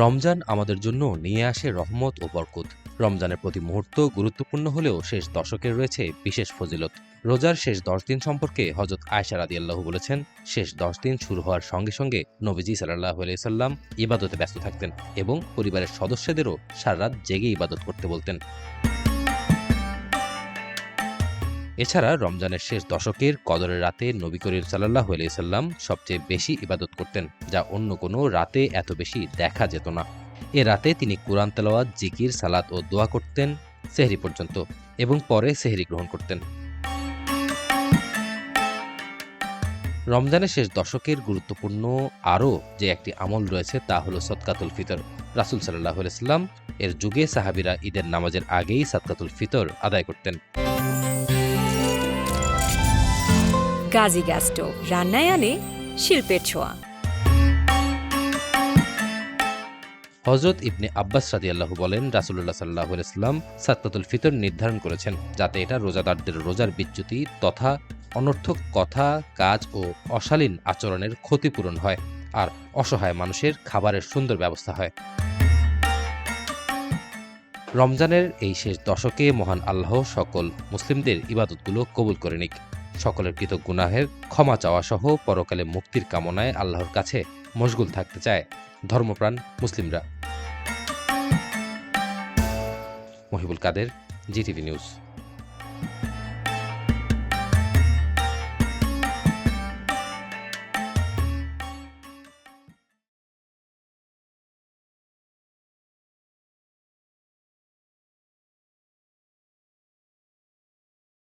রমজান আমাদের জন্য নিয়ে আসে রহমত ও বরকত। রমজানের প্রতি মুহূর্ত গুরুত্বপূর্ণ হলেও শেষ দশকের রয়েছে বিশেষ ফজিলত। রোজার শেষ দশ দিন সম্পর্কে হজরত আয়সা রাদি আল্লাহ বলেছেন, শেষ দশ দিন শুরু হওয়ার সঙ্গে সঙ্গে নবীজি সাল্লাহ সাল্লাম ইবাদতে ব্যস্ত থাকতেন এবং পরিবারের সদস্যদেরও সারা রাত জেগে ইবাদত করতে বলতেন। এছাড়া রমজানের শেষ দশকের কদরের রাতে নবী করিম সাল্লাহ সাল্লাম সবচেয়ে বেশি ইবাদত করতেন, যা অন্য কোনো রাতে এত বেশি দেখা যেত না। এ রাতে তিনি কোরআন তেলাওয়াত, জিকির, সালাত ও দোয়া করতেন সেহরি পর্যন্ত এবং পরে সেহরি গ্রহণ করতেন। রমজানের শেষ দশকের গুরুত্বপূর্ণ আরও যে একটি আমল রয়েছে তা হলো সৎকাতুল ফিতর। রাসুল সাল্লাহ সাল্লাম এর যুগে সাহাবিরা ঈদের নামাজের আগেই সৎকাতুল ফিতর আদায় করতেন। গাজী গ্যাস স্টোভ রান্নায় আনে শিল্পের ছোঁয়া। হজরত ইবনে আব্বাস রাদিয়াল্লাহু বলেন রাসুল্লাহ সাল্লাহ ইসলাম সাত্তাতুল ফিতর নির্ধারণ করেছেন, যাতে এটা রোজাদারদের রোজার বিচ্যুতি তথা অনর্থক কথা, কাজ ও অশালীন আচরণের ক্ষতিপূরণ হয় আর অসহায় মানুষের খাবারের সুন্দর ব্যবস্থা হয়। রমজানের এই শেষ দশকে মহান আল্লাহ সকল মুসলিমদের ইবাদতগুলো কবুল করে নিক। সকলের কৃত গুনাহের ক্ষমা চাওয়া সহ পরকালে মুক্তির কামনায় আল্লাহর কাছে মশগুল থাকতে চায় ধর্মপ্রাণ মুসলিমরা। Mohibul Kader, GTV news.